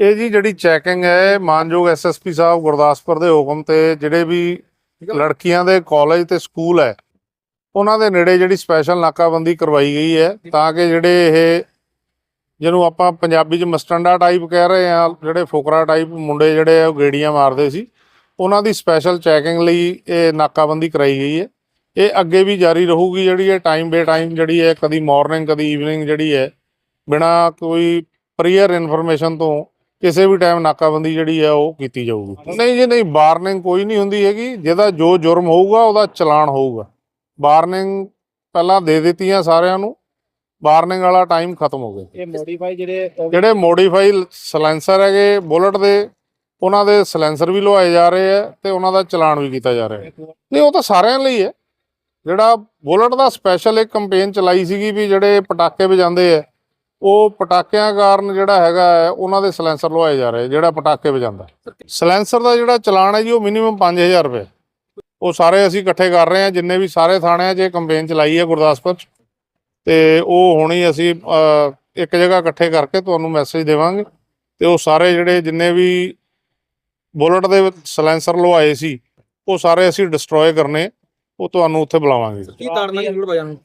ਇਹ ਜੀ ਜਿਹੜੀ ਚੈਕਿੰਗ ਹੈ ਮਾਨਯੋਗ ਐਸਐਸਪੀ ਸਾਹਿਬ ਗੁਰਦਾਸਪੁਰ ਦੇ ਹੁਕਮ ਤੇ ਜਿਹੜੇ ਵੀ ਲੜਕੀਆਂ ਦੇ ਕਾਲਜ ਤੇ ਸਕੂਲ ਹੈ ਉਹਨਾਂ ਦੇ ਨੇੜੇ ਜਿਹੜੀ ਸਪੈਸ਼ਲ ਨਾਕਾਬੰਦੀ ਕਰਵਾਈ ਗਈ ਹੈ ਤਾਂ ਕਿ ਜਿਹੜੇ ਇਹ ਜਿਹਨੂੰ ਆਪਾਂ ਪੰਜਾਬੀ 'ਚ ਮਸਟੰਡਾ ਟਾਈਪ ਕਹਿ ਰਹੇ ਆ ਜਿਹੜੇ ਫੋਕਰਾ ਟਾਈਪ ਮੁੰਡੇ ਜਿਹੜੇ ਆ ਉਹ ਗੇੜੀਆਂ ਮਾਰਦੇ ਸੀ ਉਹਨਾਂ ਦੀ ਸਪੈਸ਼ਲ ਚੈਕਿੰਗ ਲਈ ਇਹ ਨਾਕਾਬੰਦੀ ਕਰਾਈ ਗਈ ਹੈ। ਇਹ ਅੱਗੇ ਵੀ ਜਾਰੀ ਰਹੂਗੀ ਜਿਹੜੀ ਹੈ ਟਾਈਮ ਬੇ ਟਾਈਮ ਜਿਹੜੀ ਹੈ ਕਦੀ ਮਾਰਨਿੰਗ ਕਦੀ ਈਵਨਿੰਗ ਜਿਹੜੀ ਹੈ ਬਿਨਾ ਕੋਈ ਪ੍ਰੀਅਰ ਇਨਫੋਰਮੇਸ਼ਨ ਤੋਂ ਕਿਸੇ ਵੀ ਟਾਈਮ ਨਾਕਾਬੰਦੀ ਜਿਹੜੀ ਹੈ ਉਹ ਕੀਤੀ ਜਾਊਗੀ। ਨਹੀਂ ਜੀ ਨਹੀਂ ਵਾਰਨਿੰਗ ਕੋਈ ਨਹੀਂ ਹੁੰਦੀ ਹੈਗੀ। ਜਿਹਦਾ ਜੋ ਜੁਰਮ ਹੋਊਗਾ ਉਹਦਾ ਚਲਾਨ ਹੋਊਗਾ। ਵਾਰਨਿੰਗ ਪਹਿਲਾਂ ਦੇ ਦਿੱਤੀਆਂ ਸਾਰਿਆਂ ਨੂੰ। ਵਾਰਨਿੰਗ ਵਾਲਾ ਟਾਈਮ ਖਤਮ ਹੋ ਗਿਆ। ਇਹ ਮੋਡੀਫਾਈ ਜਿਹੜੇ ਜਿਹੜੇ ਮੋਡੀਫਾਈ ਸਲੈਂਸਰ ਹੈਗੇ ਬੁਲਟ ਦੇ ਉਹਨਾਂ ਦੇ ਸਲੈਂਸਰ ਵੀ ਲਵਾਏ ਜਾ ਰਹੇ ਆ ਤੇ ਉਹਨਾਂ ਦਾ ਚਲਾਨ ਵੀ ਕੀਤਾ ਜਾ ਰਿਹਾ ਹੈ। ਨਹੀਂ ਉਹ ਤਾਂ ਸਾਰਿਆਂ ਲਈ ਹੈ। ਜਿਹੜਾ ਬੁਲਟ ਦਾ ਸਪੈਸ਼ਲ ਇੱਕ ਕੰਪੇਨ ਚਲਾਈ ਸੀਗੀ ਵੀ ਜਿਹੜੇ ਪਟਾਕੇ ਵਜਾਉਂਦੇ ਆ ਉਹ ਪਟਾਕਿਆਂ ਕਾਰਨ ਜਿਹੜਾ ਹੈਗਾ ਹੈ, ਉਹਨਾਂ ਦੇ ਸਲੈਂਸਰ ਲਵਾਏ ਜਾ ਰਹੇ ਜਿਹੜਾ ਪਟਾਕੇ ਵਜਾਉਂਦਾ। ਸਲੈਂਸਰ ਦਾ ਜਿਹੜਾ ਚਲਾਨ ਹੈ ਜੀ ਉਹ ਮਿਨੀਮਮ 5000 ਰੁਪਏ। ਉਹ ਸਾਰੇ ਅਸੀਂ ਇਕੱਠੇ ਕਰ ਰਹੇ ਹਾਂ ਜਿੰਨੇ ਵੀ ਸਾਰੇ ਥਾਣਿਆਂ 'ਚ ਇਹ ਕੰਪੇਨ ਚਲਾਈ ਹੈ ਗੁਰਦਾਸਪੁਰ 'ਚ। ਤੇ ਉਹ ਹੁਣ ਹੀ ਅਸੀਂ ਇੱਕ ਜਗ੍ਹਾ ਇਕੱਠੇ ਕਰਕੇ ਤੁਹਾਨੂੰ ਮੈਸੇਜ ਦੇਵਾਂਗੇ। ਤੇ ਉਹ ਸਾਰੇ ਜਿਹੜੇ ਜਿੰਨੇ ਵੀ ਬੁਲਟ ਦੇ ਸਲੈਂਸਰ ਲਵਾਏ ਸੀ ਉਹ ਸਾਰੇ ਅਸੀਂ ਡਿਸਟਰੋਏ ਕਰਨੇ ਉਹ ਤੁਹਾਨੂੰ ਉੱਥੇ ਬੁਲਾਵਾਂਗੇ। ਕੀ ਤਾੜਨਾ ਜੀ ਬਾਜ਼ਾਰ ਨੂੰ?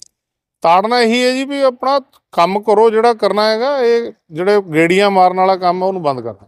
ਤਾੜਨਾ ਇਹੀ ਹੈ ਜੀ ਵੀ ਆਪਣਾ ਕੰਮ ਕਰੋ ਜਿਹੜਾ ਕਰਨਾ ਹੈਗਾ, ਇਹ ਜਿਹੜੇ ਗੇੜੀਆਂ ਮਾਰਨ ਵਾਲਾ ਕੰਮ ਹੈ ਉਹਨੂੰ ਬੰਦ ਕਰਨਾ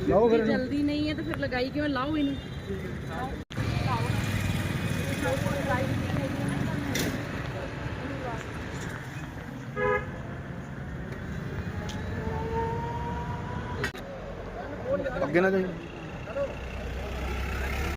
ਲਾਓ ਫਿਰ ਜਲਦੀ ਨਹੀਂ ਹੈ ਤਾਂ ਫਿਰ ਲਗਾਈ ਕਿਉਂ? ਲਾਓ ਇਹਨੂੰ। ਅੱਗੇ ਨਾ ਜਾਈਏ